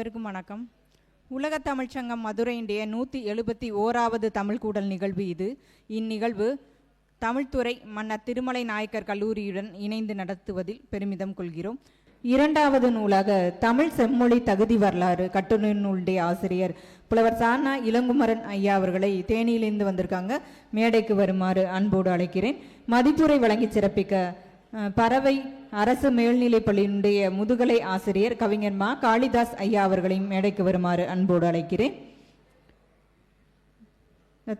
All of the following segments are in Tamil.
அனைவருக்கும் வணக்கம். உலகத் தமிழ்ச்சங்கம் மதுரையினுடைய நூற்றி எழுபத்தி ஓராவது தமிழ் கூடல் நிகழ்வு இது. இந்நிகழ்வு தமிழ்துறை மன்னர் திருமலை நாயக்கர் கல்லூரியுடன் இணைந்து நடத்துவதில் பெருமிதம் கொள்கிறோம். இரண்டாவது நூலாக தமிழ் செம்மொழி தகுதி வரலாறு கட்டுரை நூலுடைய ஆசிரியர் புலவர் சானா இளங்குமரன் ஐயா அவர்களை தேனியிலிருந்து வந்திருக்காங்க. மேடைக்கு வருமாறு அன்போடு அழைக்கிறேன். மதிப்புரை வழங்கி சிறப்பிக்க பறவை அரசு மேல்நிலைப் பள்ளியினுடைய முதுகலை ஆசிரியர் கவிஞர் மா காளிதாஸ் ஐயா அவர்களையும் மேடைக்கு வருமாறு அன்போடு அழைக்கிறேன்.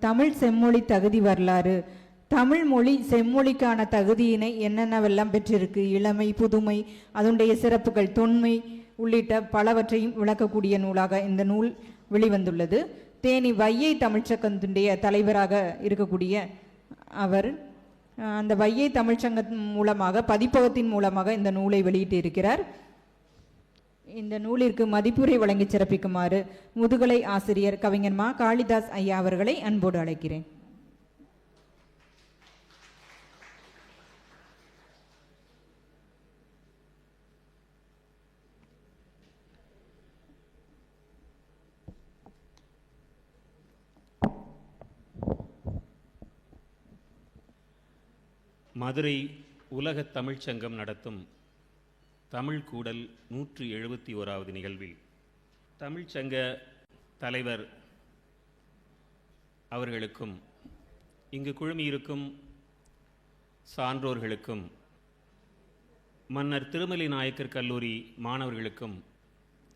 தமிழ் செம்மொழி தகுதி வரலாறு தமிழ் மொழி செம்மொழிக்கான தகுதியினை என்னென்னவெல்லாம் பெற்றிருக்கு இளமை புதுமை அதனுடைய சிறப்புகள் தொன்மை உள்ளிட்ட பலவற்றையும் விளக்கக்கூடிய நூலாக இந்த நூல் வெளிவந்துள்ளது. தேனி வையை தமிழ்ச்சங்கத்தினுடைய தலைவராக இருக்கக்கூடிய அவர் அந்த வையை தமிழ்ச்சங்கத்தின் மூலமாக பதிப்பகத்தின் மூலமாக இந்த நூலை வெளியிட்டு இருக்கிறார். இந்த நூலிற்கு மதிப்புரை வழங்கி சிறப்பிக்குமாறு முதுகலை ஆசிரியர் கவிஞர் மா. காளிதாஸ் ஐயா அவர்களை அன்போடு அழைக்கிறேன். மதுரை உலகத் தமிழ்ச்சங்கம் நடத்தும் தமிழ் கூடல் நூற்றி எழுபத்தி ஓராவது நிகழ்வில் தமிழ்ச்சங்க தலைவர் அவர்களுக்கும் இங்கு குழுமியிருக்கும் சான்றோர்களுக்கும் மன்னர் திருமலை நாயக்கர் கல்லூரி மாணவர்களுக்கும்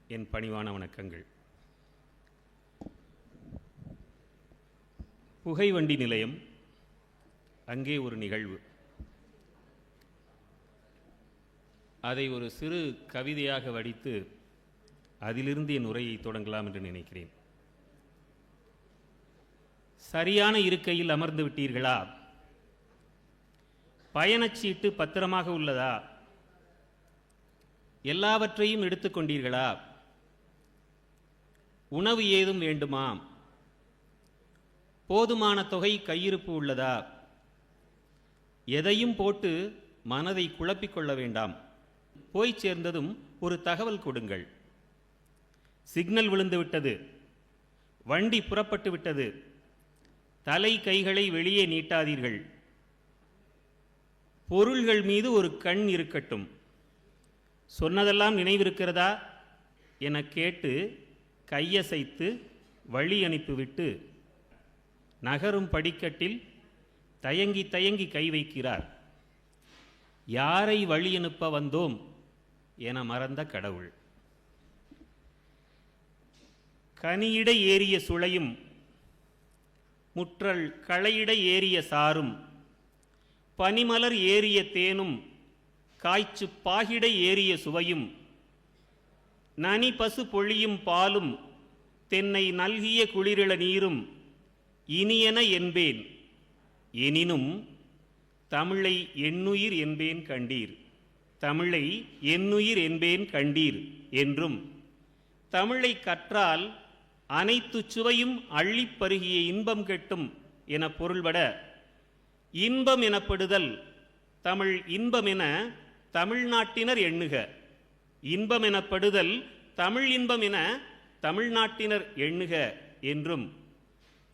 என் பணிவான வணக்கங்கள். புகைவண்டி நிலையம் அங்கே ஒரு நிகழ்வு. அதை ஒரு சிறு கவிதையாக வடித்து அதிலிருந்து என் உரையை தொடங்கலாம் என்று நினைக்கிறேன். சரியான இருக்கையில் அமர்ந்து விட்டீர்களா? பயணச்சீட்டு பத்திரமாக உள்ளதா? எல்லாவற்றையும் எடுத்துக்கொண்டீர்களா உணவு ஏதும் வேண்டுமா? போதுமான தொகை கையிருப்பு உள்ளதா? எதையும் போட்டு மனதை குழப்பிக்கொள்ள வேண்டாம். போய் சேர்ந்ததும் ஒரு தகவல் கொடுங்கள். சிக்னல் விழுந்து விட்டது. வண்டி புறப்பட்டு விட்டது. தலை கைகளை வெளியே நீட்டாதீர்கள். பொருள்கள் மீது ஒரு கண் இருக்கட்டும். சொன்னதெல்லாம் நினைவிருக்கிறதா? என கேட்டு கையசைத்து வழி அனுப்பிவிட்டு நகரும் படிக்கட்டில் தயங்கி தயங்கி கை வைக்கிறார். யாரை வழி அனுப்ப வந்தோம்? என மறந்த கடவுள். கனியிட ஏறிய சுளையும் முற்றல் களையிட ஏறிய சாரும் பனிமலர் ஏறிய தேனும் காய்ச்சு பாகிட ஏறிய சுவையும் நனி பசு பொழியும் பாலும் தென்னை நல்கிய குளிரிள நீரும் இனியன என்பேன். எனினும் தமிழை எண்ணுயிர் என்பேன் கண்டீர். தமிழை எண்ணுயிர் என்பேன் கண்டீர் என்றும் தமிழை கற்றால் அனைத்து சுவையும் அள்ளிப் பருகிய இன்பம் கெட்டும் என பொருள்பட இன்பம் எனப்படுதல் தமிழ் இன்பம் என தமிழ்நாட்டினர் எண்ணுக இன்பம் எனப்படுதல் தமிழ் இன்பம் என தமிழ்நாட்டினர் எண்ணுக என்றும்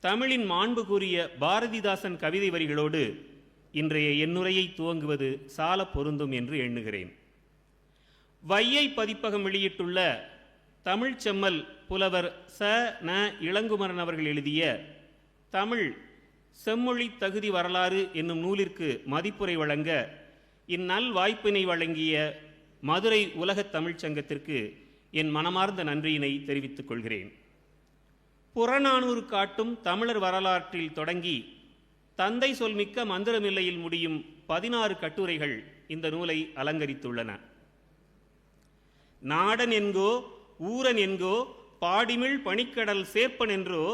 தமிழின் மாண்பு கூறிய பாரதிதாசன் கவிதை வரிகளோடு இன்றைய எண்ணுரையை துவங்குவது சால பொருந்தும் என்று எண்ணுகிறேன். வையை பதிப்பகம் வெளியிட்டுள்ள தமிழ் செம்மல் புலவர் ச ந இளங்குமரன் அவர்கள் எழுதிய தமிழ் செம்மொழி தகுதி வரலாறு என்னும் நூலிற்கு மதிப்புரை வழங்க இந்நல் வாய்ப்பினை வழங்கிய மதுரை உலகத் தமிழ்ச் சங்கத்திற்கு என் மனமார்ந்த நன்றியினை தெரிவித்துக் கொள்கிறேன். புறநானூறு காட்டும் தமிழர் வரலாற்றில் தொடங்கி தந்தை சொல்மிக்க மந்திரமில்லையில் முடியும் பதினாறு கட்டுரைகள் இந்த நூலை அலங்கரித்துள்ளன. நாடன் என்கோ ஊரன் என்கோ பாடிமிழ் பனிக்கடல் சேர்ப்பன் என்றோ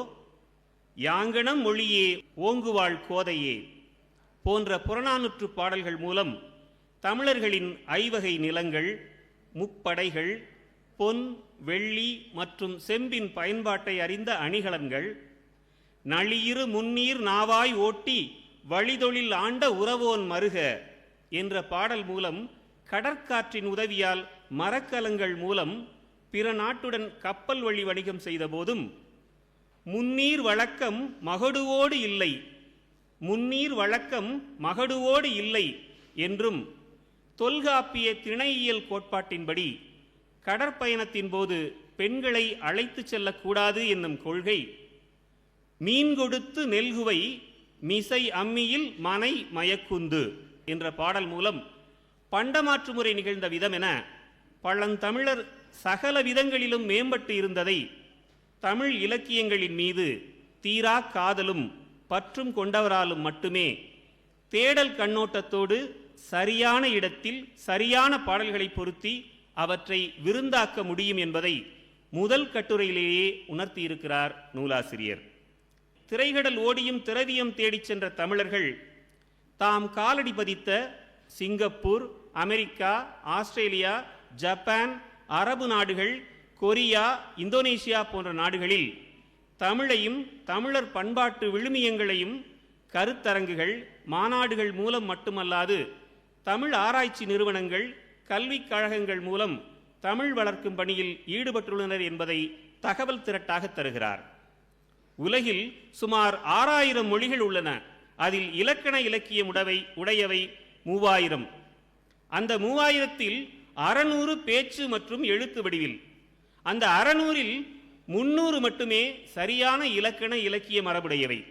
யாங்கனம் மொழியே ஓங்குவாள் கோதையே போன்ற புறநானூற்று பாடல்கள் மூலம் தமிழர்களின் ஐவகை நிலங்கள் முப்படைகள் பொன் வெள்ளி மற்றும் செம்பின் பயன்பாட்டை அறிந்த அணிகலன்கள் நளியிரு முன்னீர் நாவாய் ஓட்டி வழிதொழில் ஆண்ட உறவோன் மருக என்ற பாடல் மூலம் கடற்காற்றின் உதவியால் மரக்கலங்கள் மூலம் பிற நாட்டுடன் கப்பல் வழி வணிகம் செய்த போதும் முன்னீர் வழக்கம் மகடுவோடு இல்லை. முன்னீர் வழக்கம் மகடுவோடு இல்லை என்றும் தொல்காப்பிய திணையியல் கோட்பாட்டின்படி கடற்பயணத்தின் போது பெண்களை அழைத்துச் செல்லக்கூடாது என்னும் கொள்கை மீன் கொடுத்து நெல்குவை மிசை அம்மியில் மனை மயக்குந்து என்ற பாடல் மூலம் பண்டமாற்று முறை நிகழ்ந்த விதம் என பழந்தமிழர் சகல விதங்களிலும் மேம்பட்டு இருந்ததை தமிழ் இலக்கியங்களின் மீது தீரா காதலும் பற்றும் கொண்டவராலும் மட்டுமே தேடல் கண்ணோட்டத்தோடு சரியான இடத்தில் சரியான பாடல்களை பொருத்தி அவற்றை விருந்தாக்க முடியும் என்பதை முதல் கட்டுரையிலேயே உணர்த்தியிருக்கிறார் நூலாசிரியர். திரைகடல் ஓடியும் திரவியம் தேடிச் சென்ற தமிழர்கள் தாம் காலடி பதித்த சிங்கப்பூர் அமெரிக்கா ஆஸ்திரேலியா ஜப்பான் அரபு நாடுகள் கொரியா இந்தோனேசியா போன்ற நாடுகளில் தமிழையும் தமிழர் பண்பாட்டு விழுமியங்களையும் கருத்தரங்குகள் மாநாடுகள் மூலம் மட்டுமல்லாது தமிழ் ஆராய்ச்சி நிறுவனங்கள் கல்விக் கழகங்கள் மூலம் தமிழ் வளர்க்கும் பணியில் ஈடுபட்டுள்ளனர் என்பதை தகவல் திரட்டாக தருகிறார். உலகில் சுமார் ஆறாயிரம் மொழிகள் உள்ளன. அதில் இலக்கண இலக்கியம் உடவை உடையவை மூவாயிரம். அந்த மூவாயிரத்தில் அறநூறு பேச்சு மற்றும் எழுத்து வடிவில். அந்த அறநூறில் முன்னூறு மட்டுமே சரியான இலக்கண இலக்கிய மரபுடையவை.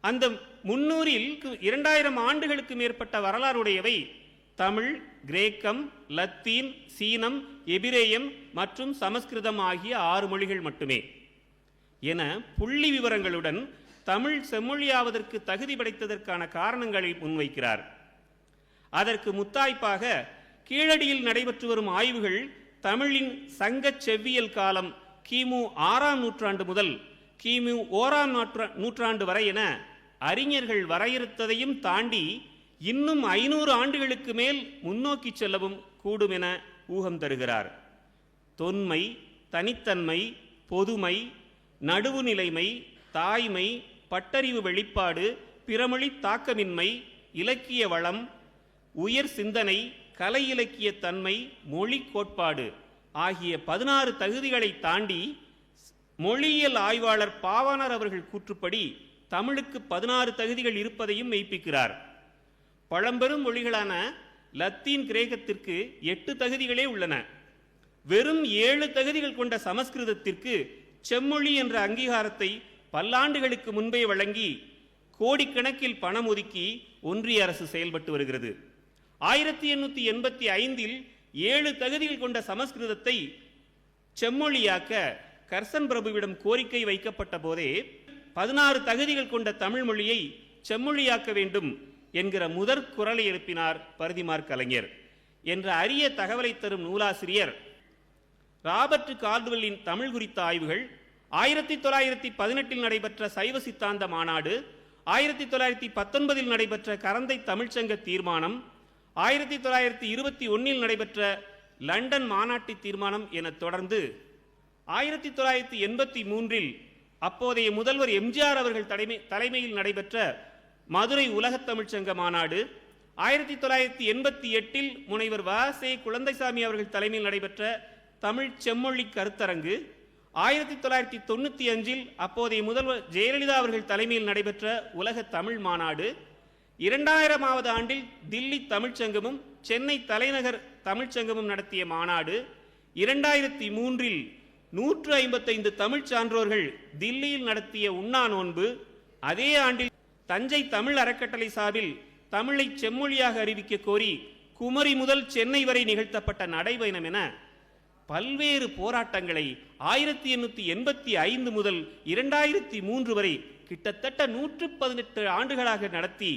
அந்த முன்னூறில் இரண்டாயிரம் ஆண்டுகளுக்கு மேற்பட்ட வரலாறுடையவை. தமிழ் கிரேக்கம் லத்தீன் சீனம் எபிரேயம் மற்றும் சமஸ்கிருதம் ஆகிய ஆறு மொழிகள் மட்டுமே. என புள்ளி விவரங்களுடன் தமிழ் செம்மொழியாவதற்கு தகுதி படைத்ததற்கான காரணங்களை முன்வைக்கிறார். அதற்கு முத்தாய்ப்பாக கீழடியில் நடைபெற்று வரும் ஆய்வுகள் தமிழின் சங்கச் செவ்வியல் காலம் கிமு ஆறாம் நூற்றாண்டு முதல் கிமு ஓராம் நூற்றா நூற்றாண்டு வரை என அறிஞர்கள் வரையறுத்ததையும் தாண்டி இன்னும் ஐநூறு ஆண்டுகளுக்கு மேல் முன்னோக்கி செல்லவும் கூடும் என ஊகம் தருகிறார். தொன்மை தனித்தன்மை பொதுமை நடுவுநிலைமை தாய்மை பட்டறிவு வெளிப்பாடு பிறமொழி தாக்கமின்மை இலக்கிய வளம் உயர் சிந்தனை கலை இலக்கிய தன்மை மொழி கோட்பாடு ஆகிய பதினாறு தகுதிகளை தாண்டி மொழியியல் ஆய்வாளர் பாவாணர் அவர்கள் கூற்றுப்படி தமிழுக்கு பதினாறு தகுதிகள் இருப்பதையும் மெய்ப்பிக்கிறார். பழம்பெரும் மொழிகளான லத்தீன் கிரேக்கத்திற்கு எட்டு தகுதிகளே உள்ளன. வெறும் ஏழு தகுதிகள் கொண்ட சமஸ்கிருதத்திற்கு செம்மொழி என்ற அங்கீகாரத்தை பல்லாண்டுகளுக்கு முன்பே வழங்கி கோடிக்கணக்கில் பணம் ஒதுக்கி ஒன்றிய அரசு செயல்பட்டு வருகிறது. ஆயிரத்தி எண்ணூற்றி எண்பத்தி ஐந்தில் ஏழு தகுதிகள் கொண்ட சமஸ்கிருதத்தை செம்மொழியாக்க கர்சன் பிரபுவிடம் கோரிக்கை வைக்கப்பட்ட போதே பதினாறு தகுதிகள் கொண்ட தமிழ் மொழியை செம்மொழியாக்க வேண்டும் என்கிற முதற் குரலை எழுப்பினார் பரிதிமார் கலைஞர். என்ற அரிய தகவலை தரும் நூலாசிரியர் ராபர்ட் கார்டுவெல்லின் தமிழ் குறித்த ஆய்வுகள் ஆயிரத்தி தொள்ளாயிரத்தி பதினெட்டில் நடைபெற்ற சைவ சித்தாந்த மாநாடு ஆயிரத்தி தொள்ளாயிரத்தி பத்தொன்பதில் நடைபெற்ற கரந்தை தமிழ்ச்சங்க தீர்மானம் ஆயிரத்தி தொள்ளாயிரத்தி இருபத்தி ஒன்னில் நடைபெற்ற லண்டன் மாநாட்டு தீர்மானம் என தொடர்ந்து ஆயிரத்தி தொள்ளாயிரத்தி எண்பத்தி மூன்றில் அப்போதைய முதல்வர் எம்ஜிஆர் அவர்கள் தலைமை தலைமையில் நடைபெற்ற மதுரை உலகத் தமிழ்ச்சங்க மாநாடு ஆயிரத்தி தொள்ளாயிரத்தி எண்பத்தி எட்டில் முனைவர் வாசே குழந்தைசாமி அவர்கள் தலைமையில் நடைபெற்ற தமிழ் செம்மொழி கருத்தரங்கு. ஆயிரத்தி தொள்ளாயிரத்தி தொண்ணூற்றி அஞ்சில் அப்போதைய முதல்வர் ஜெயலலிதா அவர்கள் தலைமையில் நடைபெற்ற உலக தமிழ் மாநாடு. இரண்டாயிரமாவது ஆண்டில் தில்லி தமிழ்ச்சங்கமும் சென்னை தலைநகர் தமிழ்ச்சங்கமும் நடத்திய மாநாடு. இரண்டாயிரத்தி மூன்றில் நூற்று ஐம்பத்தைந்து தமிழ் சான்றோர்கள் தில்லியில் நடத்திய உண்ணா நோன்பு. அதே ஆண்டில் தஞ்சை தமிழ் அறக்கட்டளை சார்பில் தமிழை செம்மொழியாக அறிவிக்க கோரி குமரி முதல் சென்னை வரை நிகழ்த்தப்பட்ட நடைபயணம் என பல்வேறு போராட்டங்களை ஆயிரத்தி எண்ணூற்றி எண்பத்தி ஐந்து முதல் இரண்டாயிரத்தி மூன்று வரை கிட்டத்தட்ட நூற்று பதினெட்டு ஆண்டுகளாக நடத்தி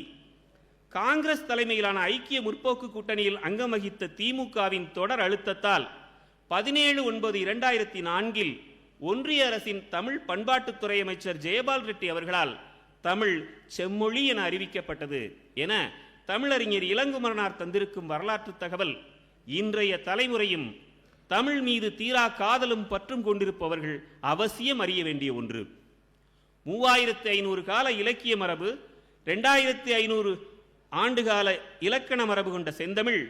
காங்கிரஸ் தலைமையிலான ஐக்கிய முற்போக்கு கூட்டணியில் அங்கம் வகித்த திமுகவின் தொடர் அழுத்தத்தால் பதினேழு ஒன்பது இரண்டாயிரத்தி நான்கில் ஒன்றிய அரசின் தமிழ் பண்பாட்டுத்துறை அமைச்சர் ஜெயபால் ரெட்டி அவர்களால் தமிழ் செம்மொழி என அறிவிக்கப்பட்டது என தமிழறிஞர் இளங்குமரனார் தந்திருக்கும் வரலாற்று தகவல் இன்றைய தலைமுறையும் தமிழ் மீது தீரா காதலும் பற்றும் கொண்டிருப்பவர்கள் அவசியம் அறிய வேண்டிய ஒன்று. மூவாயிரத்து ஐநூறு கால இலக்கிய மரபு ரெண்டாயிரத்தி ஐநூறு ஆண்டுகால இலக்கண மரபு கொண்ட செந்தமிழ்.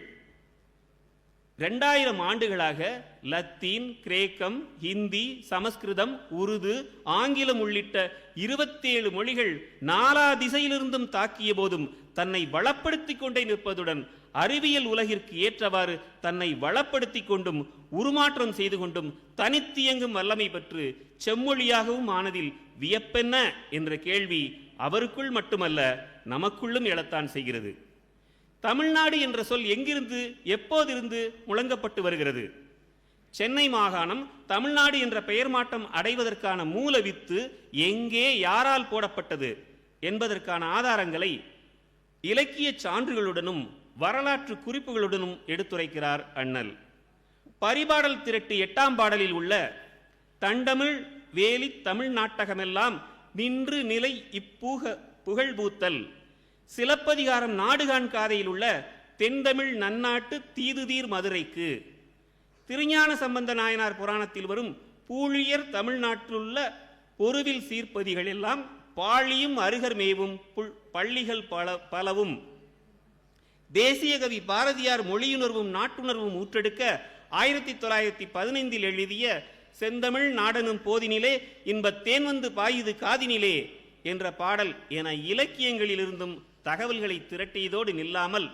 ரெண்டாயிரம் ஆண்டுகளாக லத்தீன் கிரேக்கம் ஹிந்தி சமஸ்கிருதம் உருது ஆங்கிலம் உள்ளிட்ட இருபத்தேழு மொழிகள் நாலா திசையிலிருந்தும் தாக்கிய போதும் தன்னை வளப்படுத்திக் கொண்டே நிற்பதுடன் அறிவியல் உலகிற்கு ஏற்றவாறு தன்னை வளப்படுத்தி கொண்டும் உருமாற்றம் செய்து கொண்டும் தனித்தியங்கும் வல்லமை பெற்று செம்மொழியாகவும் ஆனதில் வியப்பென்ன என்ற கேள்வி அவருக்குள் மட்டுமல்ல நமக்குள்ளும் எழத்தான் செய்கிறது. தமிழ்நாடு என்ற சொல் எங்கிருந்து எப்போதிருந்து முழங்கப்பட்டு வருகிறது? சென்னை மாகாணம் தமிழ்நாடு என்ற பெயர் மாற்றம் அடைவதற்கான மூல வித்து எங்கே யாரால் போடப்பட்டது என்பதற்கான ஆதாரங்களை இலக்கிய சான்றுகளுடனும் வரலாற்று குறிப்புகளுடனும் எடுத்துரைக்கிறார் அண்ணல். பரிபாடல் திரட்டு எட்டாம் பாடலில் உள்ள தண்டமிழ் வேலி தமிழ் நாட்டகமெல்லாம் நின்று நிலை இப்பூக புகழ்பூத்தல் சிலப்பதிகாரம் நாடுகான் காதையில் உள்ள தென்தமிழ் நன்னாட்டு தீதுதீர் மதுரைக்கு திருஞான சம்பந்த நாயனார் புராணத்தில் வரும் பூழியர் தமிழ்நாட்டிலுள்ள பொருவில் சீர்ப்பதிகள் எல்லாம் பாழியும் அருகர் மேவும் புல் பள்ளிகள் பல பலவும் தேசிய கவி பாரதியார் மொழியுணர்வும் நாட்டுணர்வும் ஊற்றெடுக்க ஆயிரத்தி தொள்ளாயிரத்தி பதினைந்தில் எழுதிய செந்தமிழ் நாடனும் போதினிலே இன்பத் தேன் வந்து பாயுது காதினிலே என்ற பாடல் என இலக்கியங்களிலிருந்தும் தகவல்களை திரட்டியதோடு நில்லாமல்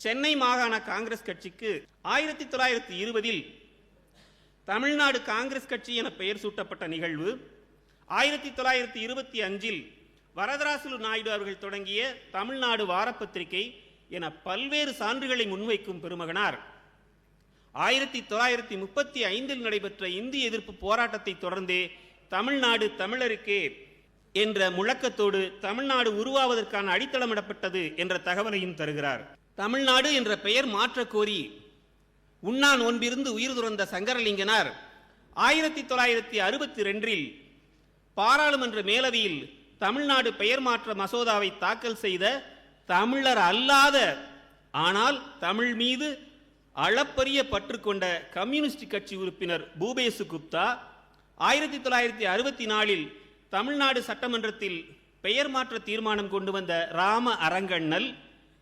சென்னை மாகாண காங்கிரஸ் கட்சிக்கு ஆயிரத்தி தொள்ளாயிரத்தி இருபதில் தமிழ்நாடு காங்கிரஸ் கட்சி என பெயர் சூட்டப்பட்ட நிகழ்வு ஆயிரத்தி தொள்ளாயிரத்தி இருபத்தி அஞ்சில் வரதராசுலு நாயுடு அவர்கள் தொடங்கிய தமிழ்நாடு வாரப்பத்திரிகை என பல்வேறு சான்றுகளை முன்வைக்கும் பெருமகனார். ஆயிரத்தி தொள்ளாயிரத்தி முப்பத்தி ஐந்தில் நடைபெற்ற இந்திய எதிர்ப்பு போராட்டத்தை தொடர்ந்தே தமிழ்நாடு தமிழருக்கே என்ற முழக்கத்தோடு தமிழ்நாடு உருவாவதற்கான அடித்தளமிடப்பட்டது என்ற தகவலையும் தருகிறார். தமிழ்நாடு என்ற பெயர் மாற்றக் கோரி உண்ணா நோன்பிருந்து உயிர் துறந்த சங்கரலிங்கனார் ஆயிரத்தி தொள்ளாயிரத்தி அறுபத்தி ரெண்டில் பாராளுமன்ற மேலவையில் தமிழ்நாடு பெயர் மாற்ற மசோதாவை தாக்கல் செய்த தமிழர் அல்லாத ஆனால் தமிழ் மீது அளப்பரிய பற்று கொண்ட கம்யூனிஸ்ட் கட்சி உறுப்பினர் பூபேசு குப்தா ஆயிரத்தி தொள்ளாயிரத்தி அறுபத்தி நாலில் தமிழ்நாடு சட்டமன்றத்தில் பெயர் மாற்ற தீர்மானம் கொண்டு வந்த ராம அரங்கண்ணல்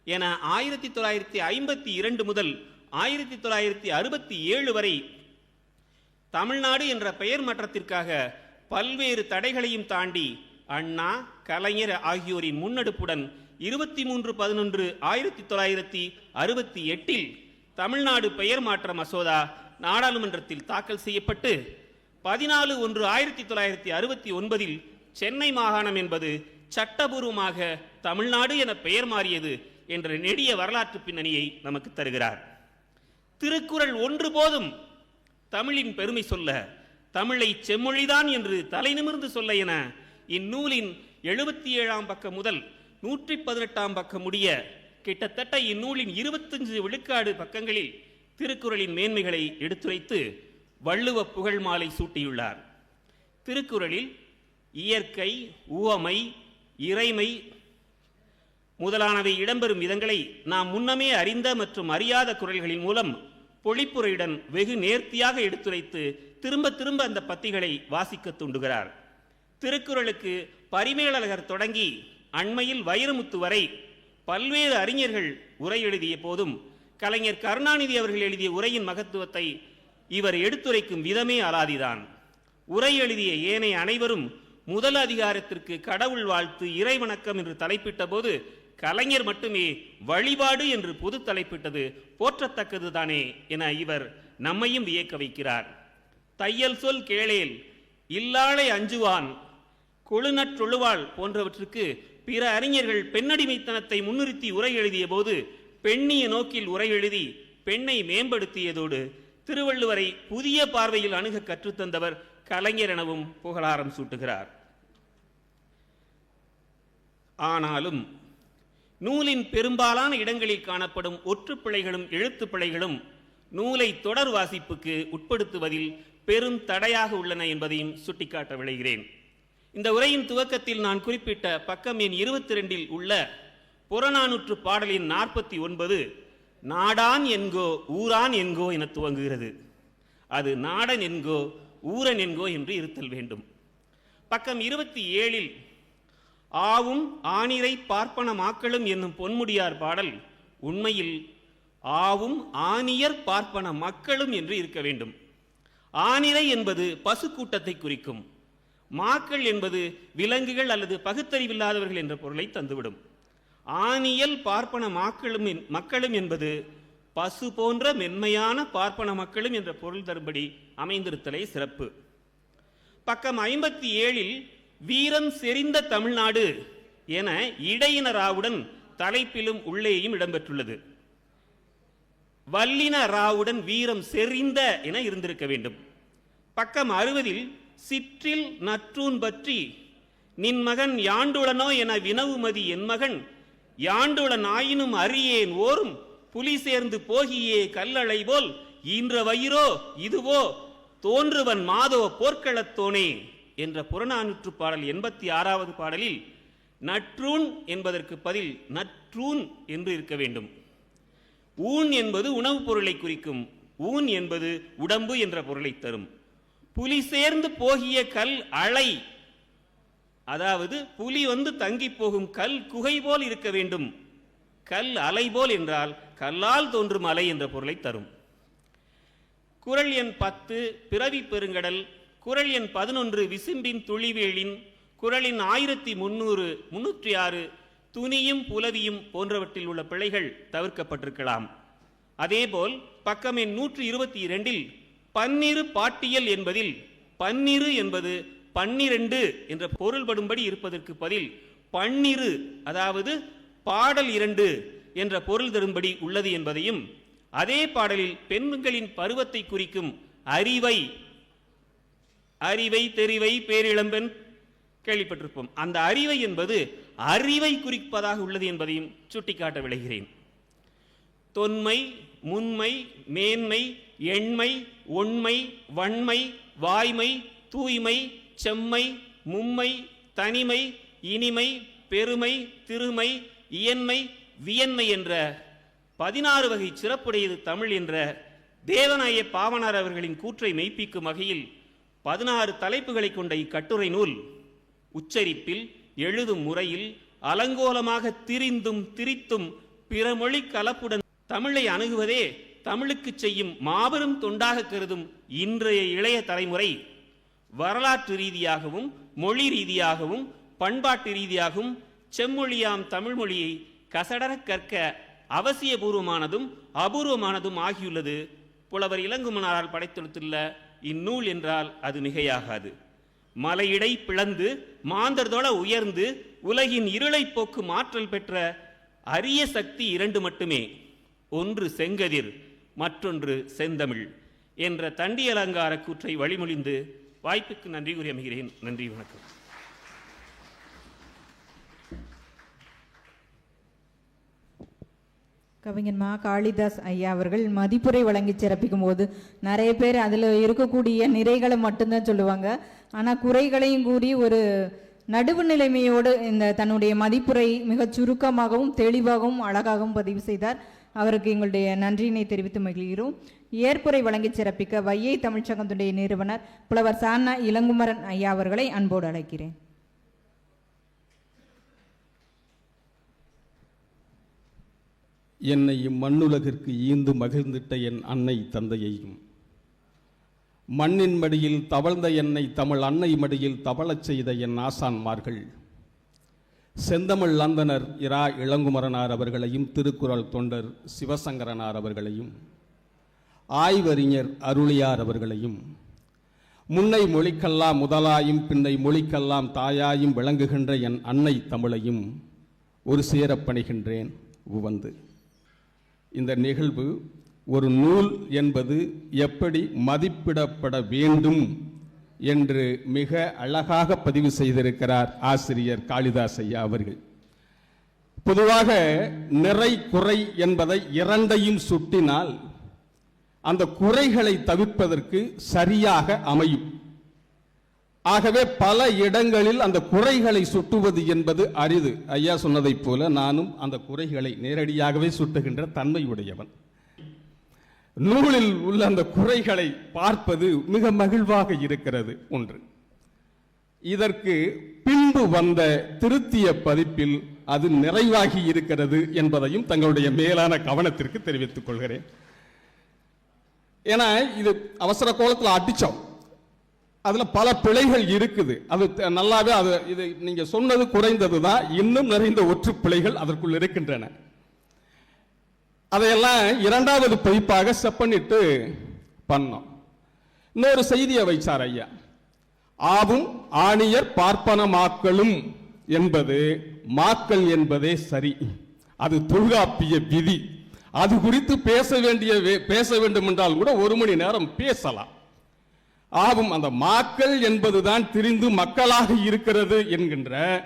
என ஆயிரத்தி தொள்ளாயிரத்தி ஐம்பத்தி இரண்டு முதல் ஆயிரத்தி தொள்ளாயிரத்தி அறுபத்தி ஏழு வரை தமிழ்நாடு என்ற பெயர் மாற்றத்திற்காக பல்வேறு தடைகளையும் தாண்டி அண்ணா கலைஞர் ஆகியோரின் முன்னெடுப்புடன் இருபத்தி மூன்று பதினொன்று ஆயிரத்தி தொள்ளாயிரத்தி அறுபத்தி எட்டில் தமிழ்நாடு பெயர் மாற்ற மசோதா நாடாளுமன்றத்தில் தாக்கல் செய்யப்பட்டு பதினாலு ஒன்று ஆயிரத்தி தொள்ளாயிரத்தி அறுபத்தி ஒன்பதில் சென்னை மாகாணம் என்பது சட்டபூர்வமாக தமிழ்நாடு என பெயர் மாறியது என்ற நெடிய வரலாற்று பின்னணியை நமக்கு தருகிறார். திருக்குறள் ஒன்று போதும் தமிழின் பெருமை சொல்ல தமிழை செம்மொழிதான் என்று தலை நிமிர்ந்து சொல்ல என இந்நூலின் எழுபத்தி ஏழாம் பக்கம் முதல் நூற்றி பதினெட்டாம் பக்கம் முடிய கிட்டத்தட்ட இந்நூலின் இருபத்தஞ்சு விழுக்காடு பக்கங்களில் திருக்குறளின் மேன்மைகளை எடுத்துரைத்து வள்ளுவ புகழ் மாலை சூட்டியுள்ளார். திருக்குறளில் இயற்கை உவமை இறைமை முதலானவை இடம்பெறும் விதங்களை நாம் முன்னமே அறிந்த மற்றும் அறியாத குரல்களின் மூலம் பொழிப்புரையுடன் வெகு நேர்த்தியாக எடுத்துரைத்து திரும்ப திரும்ப அந்த பத்திகளை வாசிக்க தூண்டுகிறார். திருக்குறளுக்கு பரிமேலழகர் தொடங்கி அண்மையில் வைரமுத்து வரை பல்வேறு அறிஞர்கள் உரை எழுதிய போதும் கலைஞர் கருணாநிதி அவர்கள் எழுதிய உரையின் மகத்துவத்தை இவர் எடுத்துரைக்கும் விதமே அலாதிதான். உரை எழுதிய ஏனைய அனைவரும் முதல் அதிகாரத்திற்கு கடவுள் வாழ்த்து இறை வணக்கம் என்று தலைப்பிட்ட போது கலைஞர் மட்டுமே வழிபாடு என்று பொது தலைப்பிட்டது போற்றத்தக்கது தானே என இவர் நம்மையும் வியக்க வைக்கிறார். தையல் சொல் கேளேல் இல்லாளை அஞ்சுவான் கொழுநற்றொழுவாள் போன்றவற்றுக்கு பிற அறிஞர்கள் பெண்ணடிமைத்தனத்தை முன்னிறுத்தி உரை எழுதிய போது பெண்ணிய நோக்கில் உரை எழுதி பெண்ணை மேம்படுத்தியதோடு திருவள்ளுவரை புதிய பார்வையில் அணுக கற்றுத்தந்தவர் கலைஞர் எனவும் புகழாரம் சூட்டுகிறார். ஆனாலும் நூலின் பெரும்பாலான இடங்களில் காணப்படும் ஒற்றுப்பிழைகளும் எழுத்துப்பிழைகளும் நூலை தொடர் வாசிப்புக்கு உட்படுத்துவதில் பெரும் தடையாக உள்ளன என்பதையும் சுட்டிக்காட்ட விளைகிறேன் இந்த உரையின் துவக்கத்தில் நான் குறிப்பிட்ட பக்கம் எண் இருபத்தி ரெண்டில் உள்ள புறநானூற்று பாடலின் நாற்பத்தி ஒன்பது நாடான் என்கோ ஊரான் என்கோ என துவங்குகிறது. அது நாடன் என்கோ ஊரன் என்கோ என்று இருத்தல் வேண்டும். பக்கம் இருபத்தி ஏழில் ஆவும் ஆனிரை பார்ப்பன மாக்களும் என்னும் பொன்முடியார் பாடல் உண்மையில் ஆவும் ஆணியர் பார்ப்பன மக்களும் என்று இருக்க வேண்டும். ஆனிரை என்பது பசு கூட்டத்தை குறிக்கும். மாக்கள் என்பது விலங்குகள் அல்லது பகுத்தறிவில்லாதவர்கள் என்ற பொருளை தந்துவிடும். ஆணியல் பார்ப்பன மாக்களும் மக்களும் என்பது பசு போன்ற மென்மையான பார்ப்பன மக்களும் என்ற பொருள் தரும்படி அமைந்திருத்தலே சிறப்பு. பக்கம் ஐம்பத்தி ஏழில் வீரம் செறிந்த தமிழ்நாடு என இடையினராவுடன் தலைப்பிலும் உள்ளேயும் இடம்பெற்றுள்ளது. வல்லின ராவுடன் வீரம் செறிந்த என இருந்திருக்க வேண்டும். பக்கம் அறுபதில் சிற்றில் நற்றூன் பற்றி நின் மகன் யாண்டுளனோ என வினவுமதி என் மகன் யாண்டுளன் ஆயினும் அறியேன் ஓரும் புலி சேர்ந்து போகியே கல்லளை போல் ஈன்ற வயிறோ இதுவோ தோன்றுவன் மாதவ போர்க்களத்தோனே என்ற புறநானூற்று பாடல் எண்பத்தி ஆறாவது பாடலில் நற்றூன் என்பதற்கு பதில் நற்றூன் என்று இருக்க வேண்டும். ஊன் என்பது உணவுப் பொருளை குறிக்கும் ஊன் என்பது உடம்பு என்ற பொருளை தரும். புலி சேர்ந்து போகிய கல் அலை. அதாவது புலி வந்து தங்கி போகும் கல் குகை போல் இருக்க வேண்டும். கல் அலை போல் என்றால் கல்லால் தோன்றும் அலை என்ற பொருளை தரும். குரல் எண் பத்து பிறவி பெருங்கடல். குரல் எண் பதினொன்று விசும்பின் துளிவேளின். குரலின் ஆயிரத்தி முன்னூறு முன்னூற்றி ஆறு துணியும் புலவியும் போன்றவற்றில் உள்ள பிழைகள் தவிர்க்கப்பட்டிருக்கலாம். அதேபோல் பக்கம் எண் நூற்றி இருபத்தி இரண்டில் பன்னிரு பாட்டியல் என்பதில் பன்னிரு என்பது பன்னிரண்டு என்ற பொருள்படும்படி இருப்பதற்கு பதில் பன்னிரு அதாவது பாடல் இரண்டு என்ற பொருள் தரும்படி உள்ளது என்பதையும் அதே பாடலில் பெண்களின் பருவத்தை குறிக்கும் அறிவை அறிவை தெரிவை பேரிளம்பெண் கேள்விப்பட்டிருப்போம். அந்த அறிவை என்பது அறிவை குறிப்பதாக உள்ளது என்பதையும் சுட்டிக்காட்ட விளைகிறேன். தொன்மை முன்மை மேன்மை எண்மை ஒண்மை வன்மை வாய்மை தூய்மை செம்மை மும்மை தனிமை இனிமை பெருமை திருமை இயன்மை வியன்மை என்ற பதினாறு வகை சிறப்புடையது தமிழ் என்ற தேவநாய பாவனார் அவர்களின் கூற்றை மெய்ப்பிக்கும் வகையில் பதினாறு தலைப்புகளை கொண்ட இக்கட்டுரை நூல் உச்சரிப்பில் எழுதும் முறையில் அலங்கோலமாக திரிந்தும் திரித்தும் பிறமொழி கலப்புடன் தமிழை அணுகுவதே தமிழுக்கு செய்யும் மாபெரும் தொண்டாக கருதும் இன்றைய இளைய தலைமுறை வரலாற்று ரீதியாகவும் மொழி ரீதியாகவும் பண்பாட்டு ரீதியாகவும் செம்மொழியாம் தமிழ் மொழியை கசடரக் கற்க அவசியபூர்வமானதும் அபூர்வமானதும் ஆகியுள்ளது. புலவர் இளங்குமனாரால் படைத்தெடுத்துள்ள இந்நூல் என்றால் அது மிகையாகாது. மலையிடை பிளந்து மாந்தர்தொழ உயர்ந்து உலகின் இருளை போக்கும் ஆற்றல் பெற்ற அரிய சக்தி இரண்டு மட்டுமே. ஒன்று செங்கதிர் மற்றொன்று செந்தமிழ் என்ற தண்டி அலங்கார கூற்றை வழிமொழிந்து வாய்ப்புக்கு நன்றி கூறி அமைகிறேன். நன்றி வணக்கம். கவிஞன் மா காளிதாஸ் ஐயா அவர்கள் மதிப்புரை வழங்கி சிறப்பிக்கும் போது நிறைய பேர் அதில் இருக்கக்கூடிய நிறைகளை மட்டும்தான் சொல்லுவாங்க. ஆனால் குறைகளையும் கூறி ஒரு நடுவு நிலைமையோடு இந்த தன்னுடைய மதிப்புரை மிகச் சுருக்கமாகவும் தெளிவாகவும் அழகாகவும் பதிவு செய்தார். அவருக்கு எங்களுடைய நன்றியினை தெரிவித்து மகிழ்கிறோம். ஏற்புரை வழங்கி சிறப்பிக்க வையை தமிழ்ச்சங்கத்துடைய நிறுவனர் புலவர் சானா இளங்குமரன் ஐயா அவர்களை அன்போடு அழைக்கிறேன். என்னை இம்மண்ணுலகிற்கு ஈந்து மகிழ்ந்திட்ட என் அன்னை தந்தையையும் மண்ணின் மடியில் தவழ்ந்த என்னை தமிழ் அன்னை மடியில் தவழச் செய்த என் ஆசான்மார்கள் செந்தமிழ் லந்தனர் இரா இளங்குமரனார் அவர்களையும் திருக்குறள் தொண்டர் சிவசங்கரனார் அவர்களையும் ஆய்வறிஞர் அருளியார் அவர்களையும் முன்னை மொழிக்கெல்லாம் முதலாயும் பின்னை மொழிக்கெல்லாம் தாயாயும் விளங்குகின்ற என் அன்னை தமிழையும் ஒரு சேரப்பணிகின்றேன் உவந்து. இந்த நிகழ்வு ஒரு நூல் என்பது எப்படி மதிப்பிடப்பட வேண்டும் என்று மிக அழகாக பதிவு செய்திருக்கிறார் ஆசிரியர் காளிதாஸ் ஐயா அவர்கள். பொதுவாக நிறை குறை என்பதை இரண்டையும் சுட்டினால் அந்த குறைகளை தவிர்ப்பதற்கு சரியாக அமையும். ஆகவே பல இடங்களில் அந்த குறைகளை சுட்டுவது என்பது அரிது. ஐயா சொன்னதைப் போல நானும் அந்த குறைகளை நேரடியாகவே சுட்டுகின்ற தன்மையுடையவன். நூலில் உள்ள அந்த குறைகளை பார்ப்பது மிக மகிழ்வாக இருக்கிறது ஒன்று. இதற்கு பின்பு வந்த திருத்திய பதிப்பில் அது நிறைவாகி இருக்கிறது என்பதையும் தங்களுடைய மேலான கவனத்திற்கு தெரிவித்துக் கொள்கிறேன். ஏன்னா இது அவசர கோலத்தில் அடித்தோம் அதில் பல பிழைகள் இருக்குது. அது நல்லாவே அது இது நீங்கள் சொன்னது குறைந்தது தான் இன்னும் நிறைந்த ஒற்று பிழைகள் அதற்குள் இருக்கின்றன. அதையெல்லாம் இரண்டாவது பதிப்பாக செப்பனிட்டு பண்ணோம். இன்னொரு செய்தியை வைச்சார் ஐயா. ஆவும் ஆணியர் பார்ப்பனமாக்களும் என்பது மாக்கள் என்பதே சரி. அது தொல்காப்பிய விதி. அது குறித்து பேச வேண்டிய பேச வேண்டும் என்றால் கூட ஒரு மணி நேரம் பேசலாம். ஆகும் அந்த மாக்கள் என்பதுதான் திரிந்து மக்களாக இருக்கிறது என்கின்ற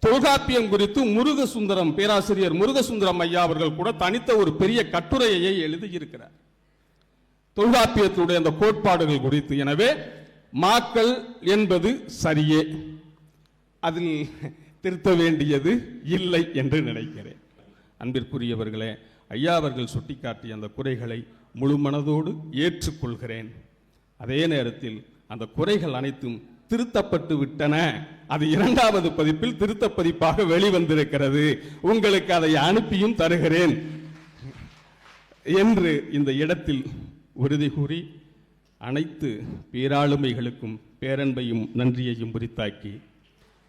தொல்காப்பியம் குறித்து முருகசுந்தரம் பேராசிரியர் முருகசுந்தரம் ஐயா அவர்கள் கூட தனித்த ஒரு பெரிய கட்டுரையை எழுதியிருக்கிறார். தொல்காப்பியத்துடைய அந்த கோட்பாடுகள் குறித்து. எனவே மாக்கள் என்பது சரியே. அதில் திருத்த வேண்டியது இல்லை என்று நினைக்கிறேன். அன்பிற்குரியவர்களே ஐயா அவர்கள் சுட்டிக்காட்டிய அந்த குறைகளை முழு மனதோடு ஏற்றுக்கொள்கிறேன். அதே நேரத்தில் அந்த குறைகள் அனைத்தும் திருத்தப்பட்டு விட்டன. அது இரண்டாவது பதிப்பில் திருத்த பதிப்பாக வெளிவந்திருக்கிறது. உங்களுக்கு அதை அனுப்பியும் தருகிறேன். என்று இந்த இடத்தில் உறுதி கூறி அனைத்து பேராளுமைகளுக்கும் பேரன்பையும் நன்றியையும் உரித்தாக்கி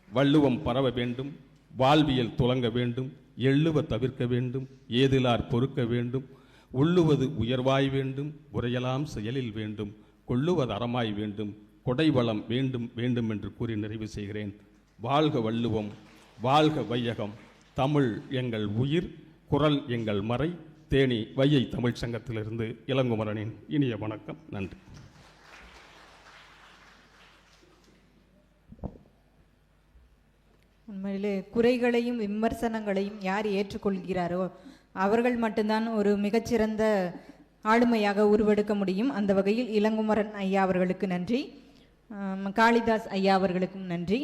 வள்ளுவம் பரவ வேண்டும் வாழ்வியல் துலங்க வேண்டும் எள்ளுவ தவிர்க்க வேண்டும் ஏதிலார் பொறுக்க வேண்டும் உள்ளுவது உயர்வாய் வேண்டும் உரையலாம் செயலில் வேண்டும் கொள்ளுவது அறமாய் வேண்டும் கொடைவளம் வேண்டும் வேண்டும் என்று கூறி நிறைவு செய்கிறேன். வாழ்க வள்ளுவம் வாழ்க வையகம். தமிழ் எங்கள் உயிர் குரல் எங்கள் மறை தேனி வையை தமிழ்ச் சங்கத்திலிருந்து இளங்குமரனின் இனிய வணக்கம் நன்றி. உண்மையிலே குறைகளையும் விமர்சனங்களையும் யார் ஏற்றுக்கொள்கிறாரோ அவர்கள் மட்டும்தான் ஒரு மிகச்சிறந்த ஆளுமையாக உருவெடுக்க முடியும். அந்த வகையில் இளங்குமரன் ஐயா அவர்களுக்கு நன்றி. காளிதாஸ் ஐயா அவர்களுக்கும் நன்றி.